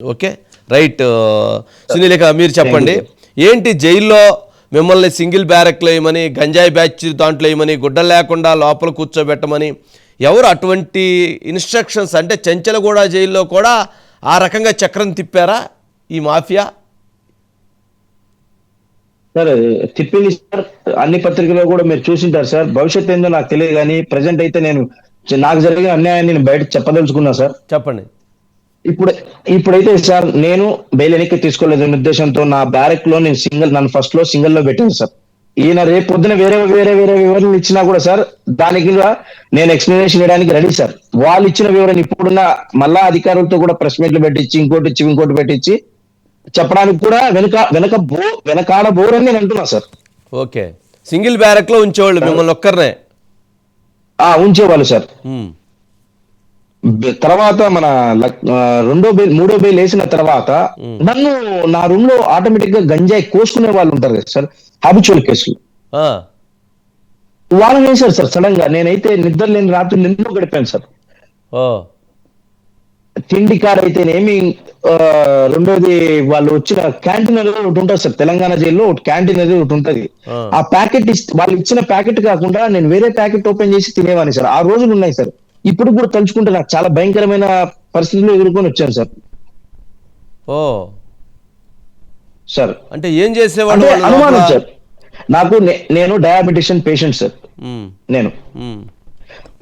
Okay? Right Sunil ఇక మీరు చెప్పండి. ఏంటి జైల్లో మిమ్మల్ని సింగిల్ బ్యారెక్లో వేయమని గంజాయి బ్యాచ్ దాంట్లో వేయమని గుడ్డలు లేకుండా లోపల కూర్చోబెట్టమని ఎవరు అటువంటి ఇన్స్ట్రక్షన్స్ అంటే చెంచలగూడ జైల్లో కూడా ఆ రకంగా చక్రం తిప్పారా ఈ మాఫియా? సార్ తిప్పింది సార్. అన్ని పత్రికల్లో కూడా మీరు చూసింటారు సార్. భవిష్యత్ ఏందో నాకు తెలియదు కానీ ప్రజెంట్ అయితే నేను నాకు జరిగిన అన్యాయాన్ని నేను బయట చెప్పదలుచుకున్నా సార్. చెప్పండి. ఇప్పుడు ఇప్పుడైతే సార్ నేను బెయిల్ వెనక్కి తీసుకోలేదు అనే ఉద్దేశంతో నా బ్యారెక్లో నేను సింగిల్ నన్ను ఫస్ట్లో సింగిల్లో పెట్టాను సార్. ఈయన రేపు పొద్దున వేరే వేరే వేరే వివరణ ఇచ్చినా కూడా సార్ దానికి నేను ఎక్స్ప్లెనేషన్ ఇవ్వడానికి రెడీ సార్. వాళ్ళు ఇచ్చిన వివరణ ఇప్పుడున్న మళ్ళా అధికారులతో కూడా ప్రెస్ మీట్లు పెట్టించి ఇంకోటి ఇచ్చి ఇంకోటి పెట్టించి చెప్పడానికి కూడా వెనక వెనక బో వెనకాడ బోరని నేను అంటున్నా సార్. ఓకే. సింగిల్ బ్యారెక్లో ఉంచేవాళ్ళు మిమ్మల్ని ఒక్కరినే? ఆ ఉంచేవాళ్ళు సార్. తర్వాత మన రెండో బెయిల్ మూడో బెయిల్ వేసిన తర్వాత నన్ను నా రూమ్లో ఆటోమేటిక్గా గంజాయి కోసుకునే వాళ్ళు ఉంటారు కదా సార్ హ్యాబిచువల్ కేసులు వాళ్ళని వేశారు సార్ సడన్గా నేనైతే నిద్ర లేని రాత్రి నిన్ను గడిపాను సార్. తిండి కాడ అయితేనేమి ఆ, రెండోది వాళ్ళు వచ్చిన క్యాంటీన్ అనేది ఒకటి ఉంటుంది సార్ తెలంగాణ జైల్లో ఒకటి క్యాంటీన్ అనేది ఒకటి ఉంటది. ఆ. ఆ ప్యాకెట్ వాళ్ళు ఇచ్చిన ప్యాకెట్ కాకుండా నేను వేరే ప్యాకెట్ ఓపెన్ చేసి తినేవాడిని సార్. ఆ రోజులు ఉన్నాయి సార్. ఇప్పుడు కూడా తలుచుకుంటే నాకు చాలా భయంకరమైన పరిస్థితులు ఎదుర్కొని వచ్చాను సార్. ఓ. సార్. అంటే ఏం చేసేవాళ్ళు వాళ్ళు అనుమానం? సార్. నాకు నేను డయాబెటిషియన్ పేషెంట్ సార్. నేను.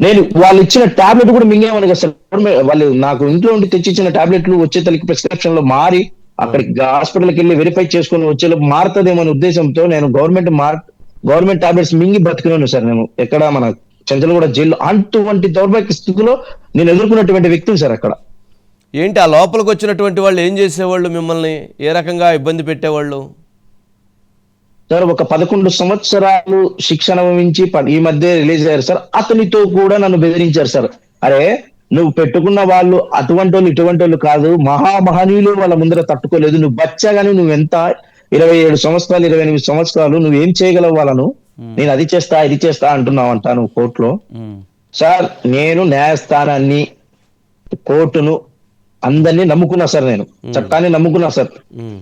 నేను వాళ్ళు ఇచ్చిన టాబ్లెట్ కూడా మింగేమని కదా సార్. వాళ్ళు నాకు ఇంట్లో ఉండి తెచ్చిచ్చిన టాబ్లెట్లు వచ్చే తలకి ప్రిస్క్రిప్షన్లో మారి అక్కడికి హాస్పిటల్కి వెళ్ళి వెరిఫై చేసుకుని వచ్చేలోపు మారుతుందేమో అనే ఉద్దేశంతో నేను గవర్నమెంట్ మార్ గవర్నమెంట్ టాబ్లెట్స్ మింగి బతికినాను సార్ నేను. ఎక్కడ మన చంచలగూడ జైల్లో. అటువంటి దౌర్భాగ్య స్థితిలో నేను ఎదుర్కొన్నటువంటి వ్యక్తిని సార్ అక్కడ. ఏంటి ఆ లోపలికి వచ్చినటువంటి వాళ్ళు ఏం చేసేవాళ్ళు మిమ్మల్ని? ఏ రకంగా ఇబ్బంది పెట్టేవాళ్ళు? సార్ ఒక పదకొండు సంవత్సరాలు శిక్షణ వహించి ఈ మధ్య రిలీజ్ అయ్యారు సార్. అతనితో కూడా నన్ను బెదిరించారు సార్. అరే నువ్వు పెట్టుకున్న వాళ్ళు అటువంటి వాళ్ళు ఇటువంటి వాళ్ళు కాదు. మహా మహనీయులు వాళ్ళ ముందర తట్టుకోలేదు. నువ్వు బచ్చాగాని నువ్వు ఎంత? ఇరవై ఏడు సంవత్సరాలు ఇరవై ఎనిమిది సంవత్సరాలు నువ్వు ఏం చేయగలవు వాళ్ళను? నేను అది చేస్తా ఇది చేస్తా అంటున్నావు అంటాను కోర్టులో. ఉమ్, సార్ నేను న్యాయస్థానాన్ని కోర్టును అందరినీ నమ్ముకున్నా సార్ నేను. చట్టాన్ని నమ్ముకున్నా సార్.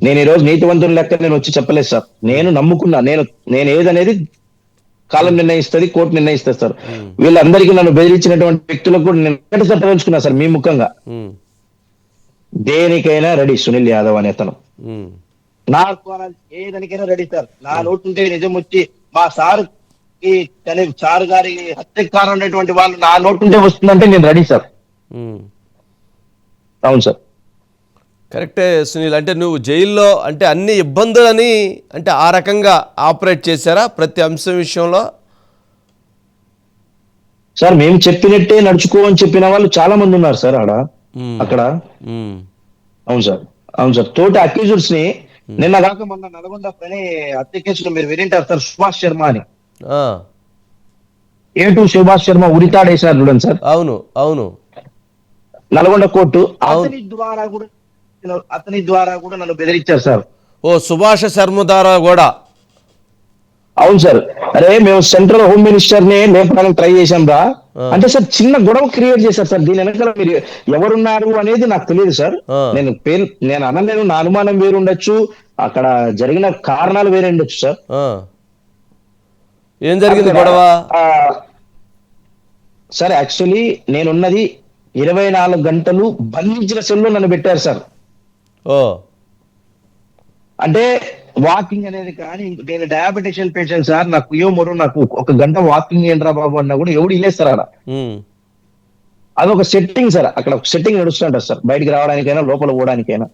నేను ఈ రోజు నీతివంతుని లెక్క నేను వచ్చి చెప్పలేదు సార్. నేను నమ్ముకున్నా నేను నేను ఏదనేది కాలం నిర్ణయిస్తుంది కోర్టు నిర్ణయిస్తుంది సార్. వీళ్ళందరికీ నన్ను బెదిరించినటువంటి వ్యక్తులకు కూడా నేను ఒకటి చెప్పదలుచుకున్నా సార్ మీ ముఖంగా. దేనికైనా రెడీ సునీల్ యాదవ్ అనే అతను. నాకు ఏదానికైనా రెడీ సార్. నా నోటు ఉంటే నిజం వచ్చి మా సార్ సార్ గారి హత్యకారం అనేటువంటి వాళ్ళు నా నోటు ఉంటే వస్తుందంటే నేను రెడీ సార్. అవును సార్. కరెక్టే సునీల్. అంటే నువ్వు జైల్లో అంటే అన్ని ఇబ్బందులని అంటే ఆ రకంగా ఆపరేట్ చేశారా ప్రతి అంశం విషయంలో? సార్ మేము చెప్పినట్టే నడుచుకో అని చెప్పిన వాళ్ళు చాలా మంది ఉన్నారు సార్ ఆడ అక్కడ. ఉమ్, అవును సార్. అవును సార్. తోటి అక్యూజర్స్ని నిన్న కాక మొన్న నల్గొండ పని హత్య కేసులో మీరు వినింటారు సార్ సుభాష్ శర్మ అని. టూ సుభాష్ శర్మ ఉరితాడేశారు చూడండి సార్. అవును అవును. నల్గొండ కోర్టు అతని ద్వారా కూడా అతని ద్వారా కూడా నన్ను బెదిరించారు సార్. ఓ సుభాష శర్మ ద్వారా కూడా. అవును సార్. అరే మేము సెంట్రల్ హోమ్ మినిస్టర్ని లేపడానికి ట్రై చేశాం రా. అంటే సార్ చిన్న గొడవ క్రియేట్ చేశారు సార్. దీని వెనకాల మీరు ఎవరున్నారు అనేది నాకు తెలియదు సార్. నేను పేరు నేను అనలేను నా అనుమానం వేరు ఉండొచ్చు. అక్కడ జరిగిన కారణాలు వేరే ఉండొచ్చు సార్. ఏం జరిగింది గొడవ? సార్ యాక్చువల్లీ నేనున్నది ఇరవై నాలుగు గంటలు బంధించిన సెల్లో నన్ను పెట్టారు సార్. అంటే వాకింగ్ అనేది కానీ నేను డయాబెటిషియన్ పేషెంట్ సార్ నాకు మొరు నాకు ఒక గంట వాకింగ్ ఏంట్రా బాబు అన్నా కూడా ఎవడు ఇల్లేస్తారు అక్కడ అదొక సెట్టింగ్ సార్ అక్కడ ఒక సెట్టింగ్ నడుస్తుంటారు సార్. బయటికి రావడానికైనా లోపల పోవడానికైనా.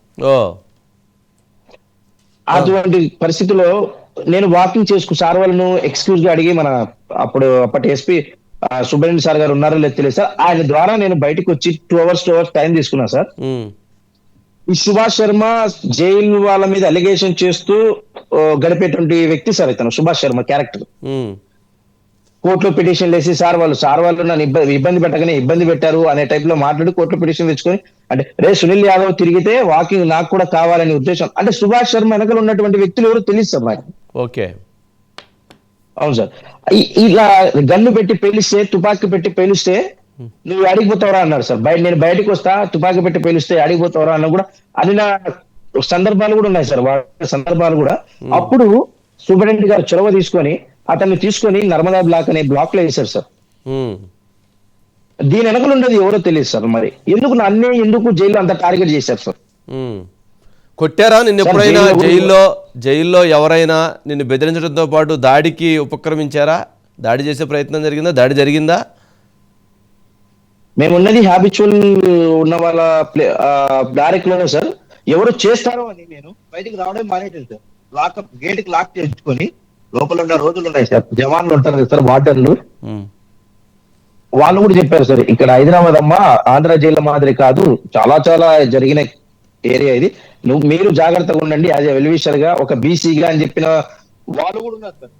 అటువంటి పరిస్థితిలో నేను వాకింగ్ చేసుకు సార్ వాళ్ళను ఎక్స్క్యూజ్గా అడిగి మన అప్పుడు అప్పటి ఎస్పీ సుబ్రహ్మణ్య సార్ గారు ఉన్నారో లేదు తెలియదు సార్. ఆయన ద్వారా నేను బయటకు వచ్చి two hours two hours time తీసుకున్నా సార్. ఈ సుభాష్ శర్మ జైలు వాళ్ళ మీద అలిగేషన్ చేస్తూ గడిపేటువంటి వ్యక్తి సార్ ఇతను సుభాష్ శర్మ క్యారెక్టర్ కోర్టులో పిటిషన్ వేసి సార్ వాళ్ళు సార్ వాళ్ళు నన్ను ఇబ్బంది ఇబ్బంది పెట్టగానే ఇబ్బంది పెట్టారు అనే టైప్లో మాట్లాడి కోర్టులో పిటిషన్ తెచ్చుకొని అంటే రే సునీల్ యాదవ్ తిరిగితే వాకింగ్ నాకు కూడా కావాలనే ఉద్దేశం. అంటే సుభాష్ శర్మ వెనకాల ఉన్నటువంటి వ్యక్తులు ఎవరు తెలియదు సార్ నాకు ఓకే. అవును సార్. ఇలా గన్ను పెట్టి పేలిస్తే తుపాకీ పెట్టి పేలిస్తే నువ్వు అడిగిపోతావరా అన్నాడు సార్. బయట నేను బయటకు వస్తా తుపాకీ పెట్టి పేలిస్తే అడిగిపోతావరా అన్న కూడా అది నా సందర్భాలు కూడా ఉన్నాయి సార్ వాళ్ళ సందర్భాలు కూడా. అప్పుడు సూపరింటెండెంట్ గారు చొరవ తీసుకొని అతన్ని తీసుకొని నర్మదా బ్లాక్ అనే బ్లాక్లో వేశారు సార్. దీని వెనకలు ఉండేది ఎవరో తెలియదు సార్ మరి. ఎందుకు నన్నే ఎందుకు జైల్లో అంత టార్గెట్ చేశారు సార్. కొట్టారా నిన్ను ఎప్పుడైనా జైల్లో జైల్లో ఎవరైనా నిన్ను బెదిరించడంతో పాటు దాడికి ఉపక్రమించారా? దాడి చేసే ప్రయత్నం జరిగిందా? దాడి జరిగిందా? మేము ఉన్నది హ్యాబిచువల్ ఉన్న వాళ్ళ బ్యారెక్లోనే సార్. ఎవరు చేస్తారో అని నేను బయటికి రావడం మానేటాను సార్. లాకప్ గేట్కి లాక్ చేసుకొని లోపల ఉన్న రోజులు ఉన్నాయి సార్. జవాన్లు ఉంటారు కదా సార్ ఉమ్. వాళ్ళు కూడా చెప్పారు సార్ ఇక్కడ హైదరాబాద్ అమ్మ ఆంధ్ర జైలు మాదిరి కాదు చాలా చాలా జరిగిన ఏరియా ఇది. నువ్వు మీరు జాగ్రత్తగా ఉండండి యాజ్ ఎ వెల్విషర్గా ఒక బీసీగా అని చెప్పిన వాళ్ళు కూడా ఉన్నారు సార్.